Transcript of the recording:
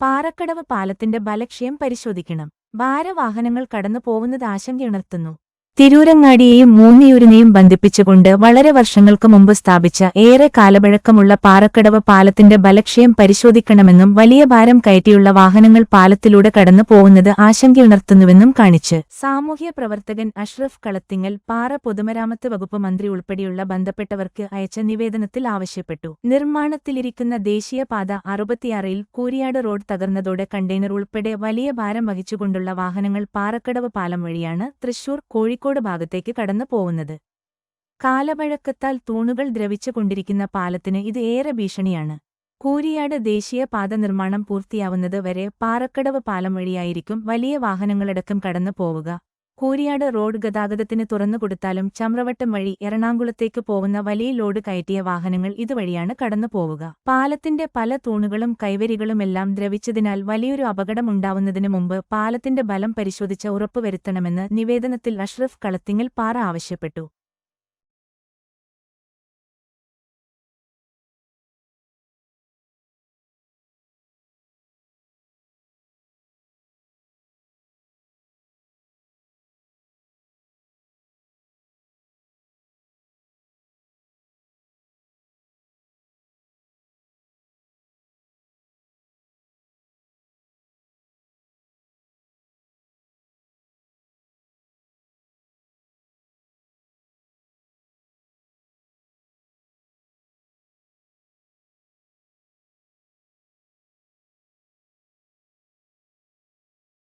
പാറക്കടവ് പാലത്തിന്റെ ബലക്ഷയം പരിശോധിക്കണം. ഭാരവാഹനങ്ങൾ കടന്നു പോവുന്നത് ആശങ്കയുണർത്തുന്നു. തിരൂരങ്ങാടിയെയും മൂന്നിയൂരിനെയും ബന്ധിപ്പിച്ചുകൊണ്ട് വളരെ വർഷങ്ങൾക്ക് മുമ്പ് സ്ഥാപിച്ച ഏറെ കാലപഴക്കമുള്ള പാറക്കടവ് പാലത്തിന്റെ ബലക്ഷയം പരിശോധിക്കണമെന്നും വലിയ ഭാരം കയറ്റിയുള്ള വാഹനങ്ങൾ പാലത്തിലൂടെ കടന്നു പോകുന്നത് ആശങ്കയുണർത്തുന്നുവെന്നും കാണിച്ച്. സാമൂഹ്യ പ്രവർത്തകൻ അഷ്റഫ് കളത്തിങ്ങൽ പാറ പൊതുമരാമത്ത് വകുപ്പ് മന്ത്രി ഉൾപ്പെടെയുള്ള ബന്ധപ്പെട്ടവർക്ക് അയച്ച നിവേദനത്തിൽ ആവശ്യപ്പെട്ടു. നിർമ്മാണത്തിലിരിക്കുന്ന ദേശീയപാത അറുപത്തിയാറിൽ കൂരിയാട് റോഡ് തകർന്നതോടെ കണ്ടെയ്നർ ഉൾപ്പെടെ വലിയ ഭാരം വഹിച്ചുകൊണ്ടുള്ള വാഹനങ്ങൾ പാറക്കടവ് പാലം വഴിയാണ് തൃശൂർ കോഴിക്കോട് ഭാഗത്തേക്ക് കടന്നു പോകുന്നത്. കാലപഴക്കത്താൽ തൂണുകൾ ദ്രവിച്ചുകൊണ്ടിരിക്കുന്ന പാലത്തിന് ഇത് ഏറെ ഭീഷണിയാണ്. കൂരിയാട് ദേശീയപാത നിർമ്മാണം പൂർത്തിയാവുന്നത് വരെ പാറക്കടവ് പാലം വഴിയായിരിക്കും വലിയ വാഹനങ്ങളടക്കം കടന്നു പോവുക. കൂരിയാട് റോഡ് ഗതാഗതത്തിന് തുറന്നുകൊടുത്താലും ചമ്രവട്ടം വഴി എറണാകുളത്തേക്ക് പോകുന്ന വലിയ ലോഡ് കയറ്റിയ വാഹനങ്ങൾ ഇതുവഴിയാണ് കടന്നു പോവുക. പാലത്തിന്റെ പല തൂണുകളും കൈവരികളുമെല്ലാം ദ്രവിച്ചതിനാൽ വലിയൊരു അപകടമുണ്ടാവുന്നതിന് മുമ്പ് പാലത്തിന്റെ ബലം പരിശോധിച്ച ഉറപ്പുവരുത്തണമെന്ന് നിവേദനത്തിൽ അഷ്റഫ് കളത്തിങ്ങൽ പാറ ആവശ്യപ്പെട്ടു.